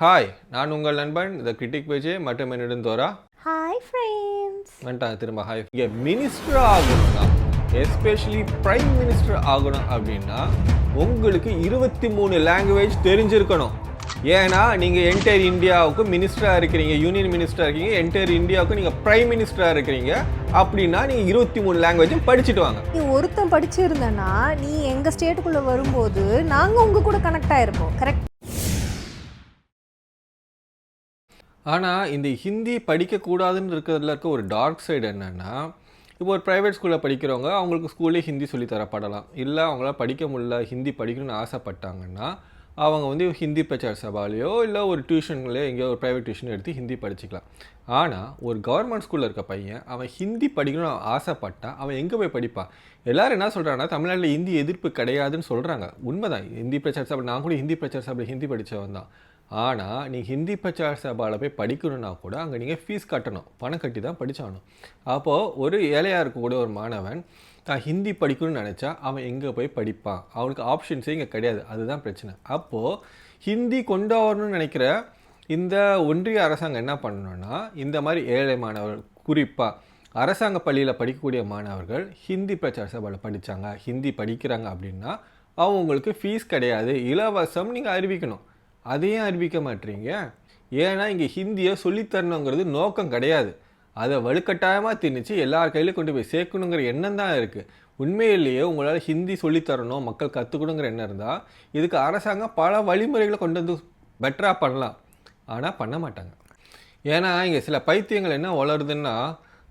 Hi நான் உங்கள் நண்பன் த கிரிட்டிக் விஜய் மற்றும் என்னிடம் தோரா. ஹாய் ஃப்ரெண்ட்ஸ் வந்துட்டாங்க திரும்ப ஹாய் இங்கே மினிஸ்டர் ஆகணும்னா எஸ்பெஷலி பிரைம் மினிஸ்டர் ஆகணும் அப்படின்னா உங்களுக்கு இருபத்தி மூணு லாங்குவேஜ் தெரிஞ்சிருக்கணும். ஏன்னா நீங்கள் என்டையர் இந்தியாவுக்கு மினிஸ்டராக இருக்கிறீங்க யூனியன் மினிஸ்டராக இருக்கீங்க என்டையர் இந்தியாவுக்கு நீங்கள் பிரைம் மினிஸ்டராக இருக்கிறீங்க அப்படின்னா நீங்கள் இருபத்தி மூணு லாங்குவேஜும் படிச்சுட்டு வாங்க. நீ ஒருத்தன் படிச்சிருந்தனா நீ எங்க ஸ்டேட்டுக்குள்ள வரும்போது நாங்க உங்க கூட கனெக்ட் ஆயிருப்போம் கரெக்ட் ஆனால் இந்த ஹிந்தி படிக்கக்கூடாதுன்னு இருக்கிறதுல இருக்க ஒரு டார்க் சைடு என்னென்னா இப்போ ஒரு ப்ரைவேட் ஸ்கூலில் படிக்கிறவங்க அவங்களுக்கு ஸ்கூல்லே ஹிந்தி சொல்லி தரப்படலாம் இல்லை அவங்களால படிக்க முடியல ஹிந்தி படிக்கணும்னு ஆசைப்பட்டாங்கன்னா அவங்க வந்து ஹிந்தி பிரச்சார சபாலேயோ இல்லை ஒரு டியூஷன்லையோ எங்கேயோ ஒரு ப்ரைவேட் டியூஷன் எடுத்து ஹிந்தி படிச்சுக்கலாம். ஆனால் ஒரு கவர்மெண்ட் ஸ்கூலில் இருக்க பையன் அவன் ஹிந்தி படிக்கணும்னு ஆசைப்பட்டான் அவன் எங்கே போய் படிப்பான்? எல்லோரும் என்ன சொல்கிறாங்கன்னா தமிழ்நாட்டில் ஹிந்தி எதிர்ப்பு கிடையாதுன்னு சொல்கிறாங்க உண்மைதான். ஹிந்தி பிரச்சார சபை நான் கூட ஹிந்தி பிரச்சார சபையில் ஹிந்தி படித்தவன் தான். ஆனால் நீ ஹிந்தி பிரச்சார சபாவில் போய் படிக்கணும்னா கூட அங்கே நீங்கள் ஃபீஸ் கட்டணும். பணம் கட்டி தான் படித்தானும் அப்போது ஒரு ஏழையாக இருக்கக்கூடிய ஒரு மாணவன் தான் ஹிந்தி படிக்கணும்னு நினச்சா அவன் எங்கே போய் படிப்பான்? அவனுக்கு ஆப்ஷன்ஸே இங்கே கிடையாது. அதுதான் பிரச்சனை. அப்போது ஹிந்தி கொண்டு வரணும்னு நினைக்கிற இந்த ஒன்றிய அரசாங்கம் என்ன பண்ணணும்னா இந்த மாதிரி ஏழை மாணவர்கள் குறிப்பாக அரசாங்க பள்ளியில் படிக்கக்கூடிய மாணவர்கள் ஹிந்தி பிரச்சார சபாவில் படித்தாங்க ஹிந்தி படிக்கிறாங்க அப்படின்னா அவங்களுக்கு ஃபீஸ் கிடையாது. இலவசம் நீங்கள் அறிவிக்கணும். அதையும் அறிவிக்க மாட்டீங்க. ஏன்னா இங்கே ஹிந்தியை சொல்லித்தரணுங்கிறது நோக்கம் கிடையாது. அதை வலுக்கட்டாயமாக திணிச்சு எல்லார் கையிலையும் கொண்டு போய் சேர்க்கணுங்கிற எண்ணம் தான் இருக்குது உண்மையிலேயே உங்களால் ஹிந்தி சொல்லித்தரணும் மக்கள் கற்றுக்கணுங்கிற எண்ணம் இருந்தால் இதுக்கு அரசாங்கம் பல வழிமுறைகளை கொண்டு வந்து பெட்டராக பண்ணலாம். ஆனால் பண்ண மாட்டாங்க. ஏன்னா இங்கே சில பைத்தியங்கள் என்ன வளருதுன்னா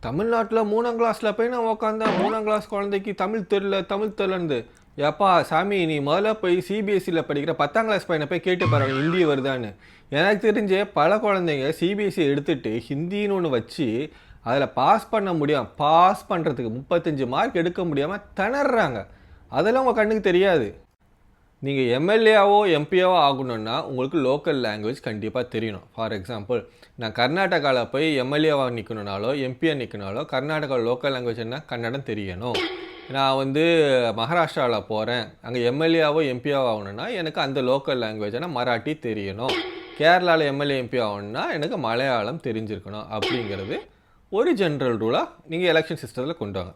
தமிழ்நாட்டில் மூணாம் கிளாஸில் போய் நான் உக்காந்தேன் மூணாம் கிளாஸ் குழந்தைக்கு தமிழ் தெரில தமிழ் தெரிலந்து ஏப்பா சாமி நீ முதல்ல போய் சிபிஎஸ்சியில் படிக்கிற பத்தாம் கிளாஸ் பையனை போய் கேட்டு பாரு ஹிந்தி வருதான்னு. எனக்கு தெரிஞ்ச பல குழந்தைங்க சிபிஎஸ்சி எடுத்துட்டு ஹிந்தின்னு ஒன்று வச்சு அதில் பாஸ் பண்ண முடியும் பாஸ் பண்ணுறதுக்கு முப்பத்தஞ்சு மார்க் எடுக்க முடியாமல் திணறாங்க. அதெல்லாம் உங்கள் கண்ணுக்கு தெரியாது. நீங்கள் எம்எல்ஏவோ எம்பியாவோ ஆகணுன்னா உங்களுக்கு லோக்கல் லாங்குவேஜ் கண்டிப்பாக தெரியணும். ஃபார் எக்ஸாம்பிள் நான் கர்நாடகாவில் போய் எம்எல்ஏவாக நிற்கணுனாலோ எம்பியாக நிற்கணுனாலோ கர்நாடகாவில் லோக்கல் லாங்குவேஜ் என்ன கன்னடம் தெரியணும். நான் வந்து மகாராஷ்டிராவில் போகிறேன் அங்கே எம்எல்ஏவோ எம்பியாவோ ஆகணும்னா எனக்கு அந்த லோக்கல் லாங்குவேஜ்னா மராட்டி தெரியணும். கேரளாவில் எம்எல்ஏ எம்பி ஆகணும்னா எனக்கு மலையாளம் தெரிஞ்சிருக்கணும் அப்படிங்கிறது ஒரு ஜென்ரல் ரூலாக நீங்கள் எலெக்ஷன் சிஸ்டத்தில் கொண்டு வாங்க.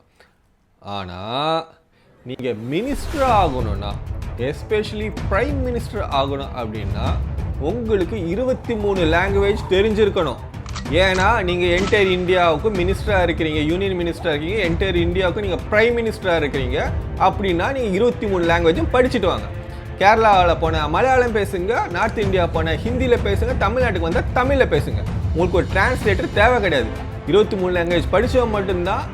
ஆனால் நீங்கள் மினிஸ்டர் ஆகணும்னா எஸ்பெஷலி ப்ரைம் மினிஸ்டர் ஆகணும் அப்படின்னா உங்களுக்கு இருபத்தி மூணு லாங்குவேஜ் தெரிஞ்சிருக்கணும். ஏன்னா நீங்கள் என்டையர் இந்தியாவுக்கு மினிஸ்டராக இருக்கிறீங்க யூனியன் மினிஸ்டராக இருக்கீங்க என்டையர் இந்தியாவுக்கு நீங்கள் ப்ரைம் மினிஸ்டராக இருக்கிறீங்க அப்படின்னா நீங்கள் இருபத்தி மூணு லாங்குவேஜும் படிச்சுட்டு வாங்க. கேரளாவில் போன மலையாளம் பேசுங்க நார்த் இந்தியா போன ஹிந்தியில் பேசுங்க தமிழ்நாட்டுக்கு வந்தால் தமிழில் பேசுங்க. உங்களுக்கு ஒரு டிரான்ஸ்லேட்டர் தேவை கிடையாது. இருபத்தி மூணு லாங்குவேஜ் படித்தவன் மட்டும்தான்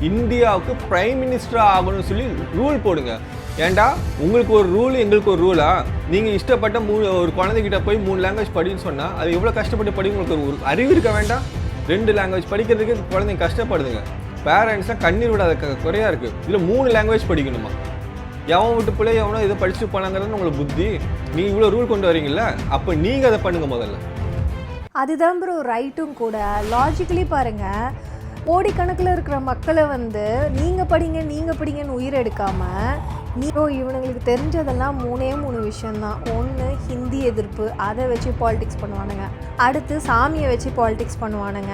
இந்தியாவுக்கு ப்ரைம் மினிஸ்டராக ஆகணும்னு சொல்லி ரூல் போடுங்க. ஏண்டா? உங்களுக்கு ஒரு ரூல் எங்களுக்கு ஒரு ரூலா நீங்கள் இஷ்டப்பட்ட மூணு ஒரு குழந்தைகிட்ட போய் மூணு லாங்குவேஜ் படின்னு சொன்னால் அது எவ்வளோ கஷ்டப்பட்டு படி உங்களுக்கு ஒரு அறிவு இருக்க வேண்டாம்? ரெண்டு லாங்குவேஜ் படிக்கிறதுக்கு குழந்தைங்க கஷ்டப்படுதுங்க. பேரண்ட்ஸ்லாம் கண்ணீர் விடாத க- இருக்குது இதில் மூணு லாங்குவேஜ் படிக்கணுமா? எவன் விட்டு பிள்ளை எவனோ இதை படிச்சுட்டு போனாங்கிறது உங்களுக்கு புத்தி? நீ இவ்வளோ ரூல் கொண்டு வரீங்கல்ல? அப்போ நீங்கள் அதை பண்ணுங்க முதல்ல. அதுதான் ப்ரோ ரைட்டும் கூட. லாஜிக்கலி பாருங்கள் கோடிக்கணக்கில் இருக்கிற மக்களை வந்து நீங்கள் படிங்க நீங்கள் படிங்கன்னு உயிர் எடுக்காமல் நீ bro, இவனுங்களுக்கு தெரிஞ்சதெல்லாம் மூணே மூணு விஷயம்தான். ஒன்று ஹிந்தி எதிர்ப்பு அதை வச்சு பாலிடிக்ஸ் பண்ணுவானுங்க. அடுத்து சாமியை வச்சு பாலிடிக்ஸ் பண்ணுவானுங்க.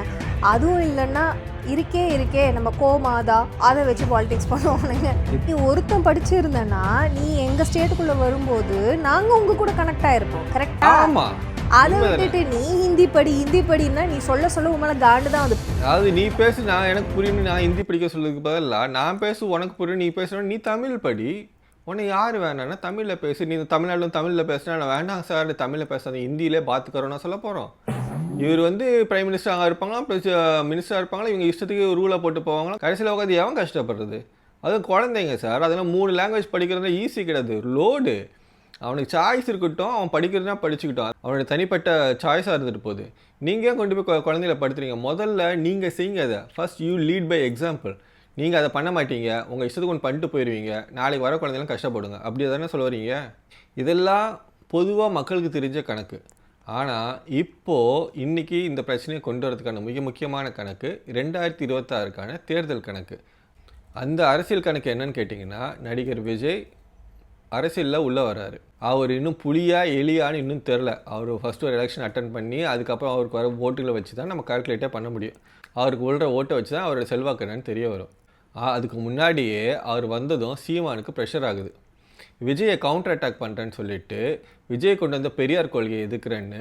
அதுவும் இல்லைன்னா இருக்கே இருக்கே நம்ம கோமாதா அதை வச்சு பாலிடிக்ஸ் பண்ணுவானுங்க. நீ ஒருத்தன் படிச்சிருந்தனா நீ எங்க ஸ்டேட்டுக்குள்ள வரும்போது நாங்க உங்க கூட கனெக்ட் ஆயிருப்போம் கரெக்டா ஆமாம் அதை விட்டுட்டு நீ ஹிந்தி படி ஹிந்தி படின்னா நீ சொல்ல சொல்ல மேல காண்டு தான் வந்து அதாவது நீ பேசு நான் எனக்கு புரியும்னு நான் ஹிந்தி படிக்க சொல்றதுக்கு பதிலாக நான் பேசு உனக்கு புரியும் நீ பேசணும் நீ தமிழ் படி. உன்னை யார் வேணான்னா தமிழில் பேசு. நீ தமிழ்நாட்டிலும் தமிழில் பேசுனா நான் வேண்டாம் சார் தமிழில் பேசாத. ஹிந்தியிலே பார்த்துக்கிறோன்னா சொல்ல போகிறோம் இவர் வந்து பிரைம் மினிஸ்டராக இருப்பாங்களா ப்ளஸ் மினிஸ்டராக இருப்பாங்களா இவங்க இஷ்டத்துக்கு ரூலை போட்டு போவாங்களா கடைசியில் உட்காந்து எவன் கஷ்டப்படுறது? அது குழந்தைங்க சார். அதெல்லாம் மூணு லாங்குவேஜ் படிக்கிறது ஈஸி கிடையாது. லோடு அவனுக்கு சாய்ஸ் இருக்கட்டும் அவன் படிக்கிறதுனா படிச்சுக்கிட்டோம் அவனுடைய தனிப்பட்ட சாய்ஸாக இருந்துட்டு போகுது. நீங்கள் கொண்டு போய் கொ- குழந்தைகளை படுத்துறீங்க? முதல்ல நீங்கள் செய்யுங்க அதை. First you lead by example நீங்கள் அதை பண்ண மாட்டீங்க. உங்கள் இஷ்டத்துக்கு ஒன்று பண்ணிட்டு போயிடுவீங்க நாளைக்கு வர குழந்தைலாம் கஷ்டப்படுங்க. அப்படி தானே சொல்ல வரீங்க இதெல்லாம் பொதுவாக மக்களுக்கு தெரிஞ்ச கணக்கு. ஆனால் இப்போது இன்றைக்கி இந்த பிரச்சனையை கொண்டு வரதுக்கான மிக முக்கியமான கணக்கு ரெண்டாயிரத்தி இருபத்தாறுக்கான தேர்தல் கணக்கு. அந்த அரசியல் கணக்கு என்னன்னு கேட்டிங்கன்னா நடிகர் விஜய் அரசியலில் உள்ளே வர்றாரு. அவர் இன்னும் புலியா எலியான்னு இன்னும் தெரில அவர் ஃபஸ்ட்டு ஒரு எலெக்ஷன் அட்டன் பண்ணி அதுக்கப்புறம் அவருக்கு வர ஓட்டுகளை வச்சு தான் நம்ம கால்குலேட்டே பண்ண முடியும். அவருக்கு உள்ள ஓட்டை வச்சு தான் அவரோட செல்வாக்கு என்னன்னு தெரிய வரும். அதுக்கு முன்னாடியே அவர் வந்ததும் சீமானுக்கு ப்ரெஷர் ஆகுது. விஜயை கவுண்டர் அட்டாக் பண்ணுறேன்னு சொல்லிட்டு விஜய் கொண்டு வந்த பெரியார் கொள்கையை எதிர்க்கிறேன்னு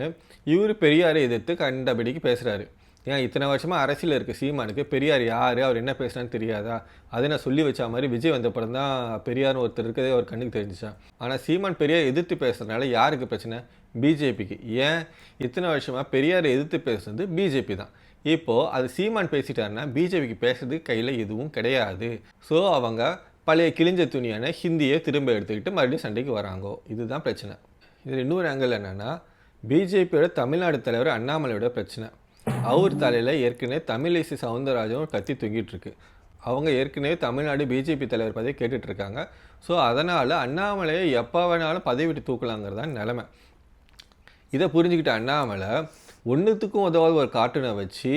இவர் பெரியாரை எதிர்த்து கண்டபடிக்கு பேசுகிறாரு ஏன் இத்தனை வருஷமாக அரசியல் இருக்குது சீமானுக்கு பெரியார் யார்? அவர் என்ன பேசுனான்னு தெரியாதா? அதை நான் சொல்லி வச்ச மாதிரி விஜய் வந்த அப்புறம் தான் பெரியார்னு ஒருத்தர் இருக்கதே அவர் கண்ணுக்கு தெரிஞ்சிச்சான் ஆனால் சீமான் பெரியார் எதிர்த்து பேசுறதுனால யாருக்கு பிரச்சனை? பிஜேபிக்கு. ஏன்? இத்தனை வருஷமாக பெரியார் எதிர்த்து பேசுறது பிஜேபி தான். இப்போது அது சீமான் பேசிட்டாருன்னா பிஜேபிக்கு பேசுறதுக்கு கையில் எதுவும் கிடையாது. ஸோ அவங்க பழைய கிழிஞ்ச துணியான ஹிந்தியை திரும்ப எடுத்துக்கிட்டு மறுபடியும் சண்டைக்கு வராங்கோ. இதுதான் பிரச்சனை. இதில் இன்னொரு ஆங்கிள் என்னென்னா பிஜேபியோட தமிழ்நாடு தலைவர் அண்ணாமலையோட பிரச்சனை. அவர் தலையில் ஏற்கனவே தமிழிசை சவுந்தரராஜன் கத்தி தொங்கிட்டு இருக்கு. அவங்க ஏற்கனவே தமிழ்நாடு பிஜேபி தலைவர் பதவி கேட்டுட்டு இருக்காங்க. ஸோ அதனால் அண்ணாமலையை எப்போ வேணாலும் பதவி விட்டு தூக்கலாங்கிறது தான் நிலமை. இதை புரிஞ்சுக்கிட்ட அண்ணாமலை ஒன்றுத்துக்கும் உதவாத ஒரு கார்ட்டூனை வச்சு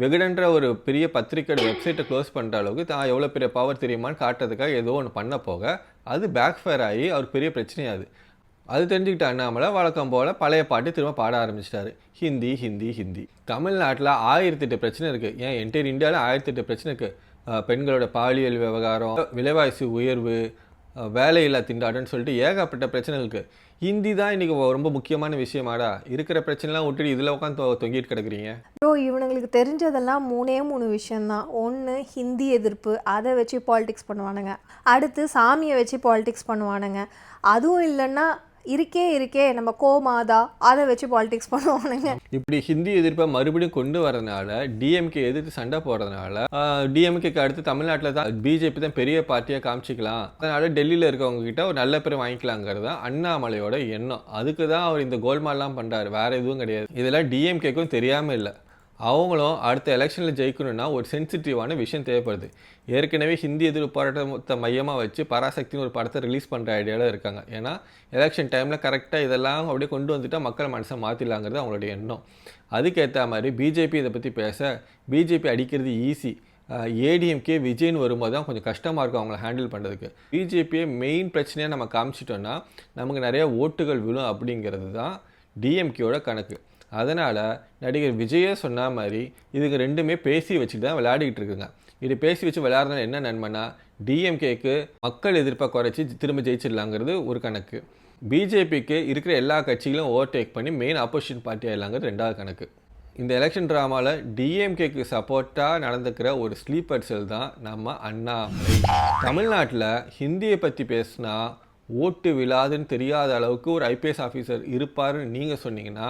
வெகுடன்ற ஒரு பெரிய பத்திரிக்கை வெப்சைட்டை க்ளோஸ் பண்ணுற அளவுக்கு தான் எவ்வளோ பெரிய பவர் தெரியுமான்னு காட்டுறதுக்காக ஏதோ ஒன்று பண்ண போக அது பேக் ஃபயர் ஆகி அவர் பெரிய பிரச்சனையாது. அது தெரிஞ்சுக்கிட்ட அண்ணாமலை வழக்கம் போல் பழைய பாட்டு திரும்ப பாட ஆரம்பிச்சிட்டாரு. ஹிந்தி ஹிந்தி ஹிந்தி. தமிழ்நாட்டில் ஆயிரத்தெட்டு பிரச்சனை இருக்குது ஏன்? என்டையர் இந்தியாவில் ஆயிரத்தெட்டு பிரச்சனை இருக்குது பெண்களோட பாலியல் விவகாரம் விலைவாசி உயர்வு வேலையில்லா திண்டாட்டம்னு சொல்லிட்டு ஏகப்பட்ட பிரச்சனை இருக்குது ஹிந்தி தான் இன்றைக்கி ரொம்ப முக்கியமான விஷயமாடா. இருக்கிற பிரச்சனைலாம் விட்டுட்டு இதில் உட்காந்து தொ- தொங்கிட்டு கிடக்குறீங்க. ப்ரோ இவனுங்களுக்கு தெரிஞ்சதெல்லாம் மூணே மூணு விஷயந்தான் ஒன்று ஹிந்தி எதிர்ப்பு. அதை வச்சு பாலிடிக்ஸ் பண்ணுவானுங்க. அடுத்து சாமியை வச்சு பாலிடிக்ஸ் பண்ணுவானுங்க. அதுவும் இல்லைன்னா இருக்கே இருக்கே நம்ம கோமாதா அதை வச்சு பாலிடிக்ஸ் பண்ணுவானுங்க. இப்படி ஹிந்தி எதிர்ப்பை மறுபடியும் கொண்டு வரதுனால டிஎம்கே எதிர்த்து சண்டை போடுறதுனால டிஎம்கேக்கு அடுத்து தமிழ்நாட்டில் தான் பிஜேபி தான் பெரிய பார்ட்டியாக காமிச்சிக்கலாம். அதனால டெல்லியில் இருக்கவங்க கிட்ட ஒரு நல்ல பேர் வாங்கிக்கலாங்கிறது தான் அண்ணாமலையோட எண்ணம். அதுக்கு தான் அவர் இந்த கோல்மால்லாம் பண்ணுறாரு வேற எதுவும் கிடையாது. இதெல்லாம் டிஎம்கேக்கும் தெரியாமல் இல்லை. அவங்களும் அடுத்த எலெக்ஷனில் ஜெயிக்கணும்னா ஒரு சென்சிட்டிவான விஷயம் தேவைப்படுது. ஏற்கனவே ஹிந்தி எதிர்ப்பு போராட்டத்தை மையமாக வச்சு பராசக்தின்னு ஒரு படத்தை ரிலீஸ் பண்ணுற ஐடியாவில் இருக்காங்க. ஏன்னா எலெக்ஷன் டைமில் கரெக்டாக இதெல்லாம் அப்படியே கொண்டு வந்துட்டால் மக்கள் மனசை மாற்றிடலாங்கிறது அவங்களுடைய எண்ணம். அதுக்கேற்ற மாதிரி பிஜேபி இதை பற்றி பேச பிஜேபி அடிக்கிறது ஈஸி ஏடிஎம்கே விஜய்னு வரும்போது தான் கொஞ்சம் கஷ்டமாக இருக்கும் அவங்கள ஹேண்டில் பண்ணுறதுக்கு பிஜேபியை மெயின் பிரச்சனையாக நம்ம காமிச்சிட்டோன்னா நமக்கு நிறைய ஓட்டுகள் விழும் அப்படிங்கிறது தான் டிஎம்கேயோட கணக்கு. அதனால் நடிகர் விஜயே சொன்ன மாதிரி இதுக்கு ரெண்டுமே பேசி வச்சுட்டு தான் விளையாடிக்கிட்டு இருக்குங்க. இது பேசி வச்சு விளையாடுறது என்ன நன்மைனா டிஎம்கேக்கு மக்கள் எதிர்ப்பை குறைச்சி திரும்ப ஜெயிச்சிடலாங்கிறது ஒரு கணக்கு. பிஜேபிக்கு இருக்கிற எல்லா கட்சிகளும் ஓவர்டேக் பண்ணி மெயின் ஆப்போசிஷன் பார்ட்டி ஆயிடலாங்கிறது ரெண்டாவது கணக்கு. இந்த எலெக்ஷன் ட்ராமாவில் டிஎம்கேக்கு சப்போர்ட்டாக நடந்துக்கிற ஒரு ஸ்லீப்பர் செல் தான் நம்ம அண்ணாமலை. தமிழ்நாட்டில் ஹிந்தியை பற்றி பேசினா ஓட்டு விழாதுன்னு தெரியாத அளவுக்கு ஒரு ஐபிஎஸ் ஆஃபீஸர் இருப்பாருன்னு நீங்கள் சொன்னீங்கன்னா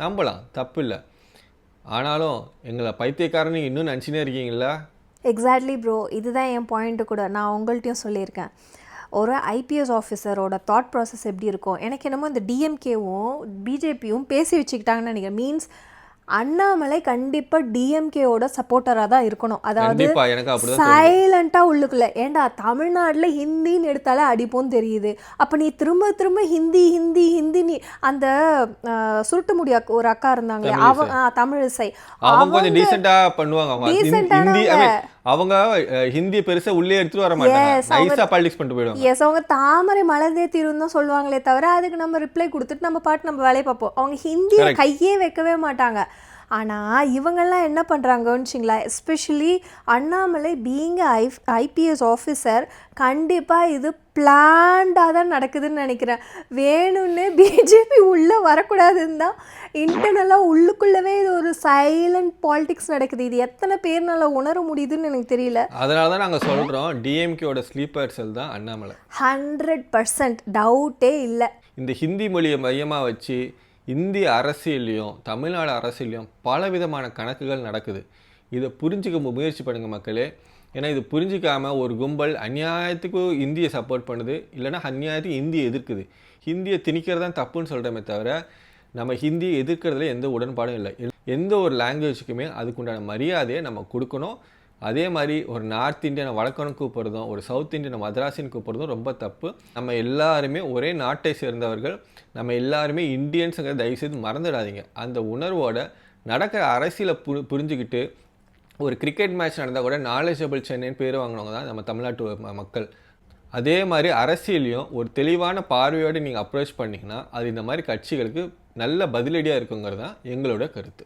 நம்பலாம் தப்பு இல்லை ஆனாலும் எங்களை பைத்தியக்காரன்னு இன்னும் நினச்சினே இருக்கீங்களா எக்ஸாக்ட்லி ப்ரோ இதுதான் என் பாயிண்ட்டு கூட. நான் உங்கள்கிட்டயும் சொல்லியிருக்கேன். ஒரு ஐபிஎஸ் ஆஃபீஸரோட தாட் ப்ராசஸ் எப்படி இருக்கும்? எனக்கு என்னமோ இந்த டிஎம்கேவும் பிஜேபியும் பேசி வச்சுக்கிட்டாங்கன்னு நினைக்கிறேன். மீன்ஸ் அண்ணாமலை கண்டிப்பாக டிஎம்கேவோட சப்போர்ட்டராக தான் இருக்கணும். அதாவது கண்டிப்பா. சைலண்ட்டாக உள்ளுக்குள்ள. ஏண்டா தமிழ்நாட்டில் ஹிந்தின்னு எடுத்தாலே அடிப்போம் தெரியுது. அப்போ நீ திரும்ப திரும்ப ஹிந்தி ஹிந்தி ஹிந்தி நீ அந்த சுருட்டு முடி அக்கா- ஒரு அக்கா இருந்தாங்களே தமிழிசை. அவ ஆ, தமிழிசை அவங்க கொஞ்சம் டீசெண்டா பண்ணுவாங்க. அவங்க ஹிந்தி- அவங்க பெருசா உள்ளே எடுத்துட்டு வர மாட்டாங்க. அவங்க- நைஸா பாலிடிக்ஸ் பண்ணிட்டு போயிடுவாங்க. எஸ் அவங்க தாமரை மலர்ந்தே தீரும் தான் சொல்லுவாங்களே தவிர அதுக்கு நம்ம ரிப்ளை கொடுத்துட்டு நம்ம பாட்டு நம்ம வேலையை பார்ப்போம். அவங்க ஹிந்தியை. கையே வைக்கவே மாட்டாங்க. ஆனால் இவங்கெல்லாம் என்ன பண்ணுறாங்கன்னு வச்சிங்களா especially Annamalai being a IPS officer கண்டிப்பாக இது பிளான்டாக தான் நடக்குதுன்னு நினைக்கிறேன். வேணும்னே பிஜேபி உள்ளே வரக்கூடாதுன்னு தான் இன்டர்னலாக உள்ளுக்குள்ளவே இது ஒரு சைலண்ட் பாலிடிக்ஸ் நடக்குது. இது எத்தனை பேர்னால உணர முடியுதுன்னு எனக்கு தெரியல. அதனால தான் நாங்க சொல்றோம் டிஎம்கேயோட ஸ்லீப்பர் செல் தான் அண்ணாமலை. ஹண்ட்ரட் பர்சன்ட் டவுட்டே இல்லை. இந்த ஹிந்தி மொழியை மையமாக வச்சு இந்திய அரசியல்லையும் தமிழ்நாடு அரசியல்லையும் பல விதமான கணக்குகள் நடக்குது. இதை புரிஞ்சுக்க முயற்சி பண்ணுங்கள் மக்களே. ஏன்னா இது புரிஞ்சிக்காமல் ஒரு கும்பல் அநியாயத்துக்கு இந்தியை சப்போர்ட் பண்ணுது இல்லைன்னா அந்நியாயத்துக்கு இந்தியை எதிர்க்குது. ஹிந்தியை திணிக்கிறது தான் தப்புன்னு சொல்கிறோமே தவிர நம்ம ஹிந்தியை எதிர்க்கிறதுல எந்த உடன்பாடும் இல்லை. எந்த ஒரு லாங்குவேஜுக்குமே அதுக்குண்டான மரியாதையை நம்ம கொடுக்கணும். அதே மாதிரி ஒரு நார்த் இந்தியனை வழக்கம்னு கூப்பிட்றதும் ஒரு சவுத் இந்தியனை மதராசின்னு கூப்பிட்றதும் ரொம்ப தப்பு. நம்ம எல்லாருமே ஒரே நாட்டை சேர்ந்தவர்கள். நம்ம எல்லாருமே இந்தியன்ஸுங்கிற தயவுசெய்து மறந்துடாதீங்க. அந்த உணர்வோடு நடக்கிற அரசியலை புரி புரிஞ்சுக்கிட்டு ஒரு கிரிக்கெட் மேட்ச் நடந்தால் கூட நாலேஜபிள் சென்னைன்னு பேர் வாங்கினவங்க தான் நம்ம தமிழ்நாட்டு மக்கள். அதே மாதிரி அரசியலையும் ஒரு தெளிவான பார்வையோடு நீங்கள் அப்ரோச் பண்ணிங்கன்னா அது இந்த மாதிரி கட்சிகளுக்கு நல்ல பதிலடியாக இருக்குங்கிறது தான் எங்களோட கருத்து.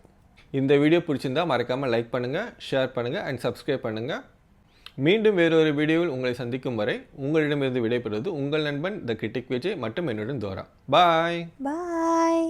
இந்த வீடியோ பிடிச்சிருந்தா மறக்காமல் லைக் பண்ணுங்கள் ஷேர் பண்ணுங்கள் அண்ட் சப்ஸ்கிரைப் பண்ணுங்கள் மீண்டும் வேறொரு வீடியோவில் உங்களை சந்திக்கும் வரை உங்களிடமிருந்து விடைபெறுவது உங்கள் நண்பன் த கிரிட்டிக் விஜய் மற்றும் என்னுடன் தோரா. பாய் பாய்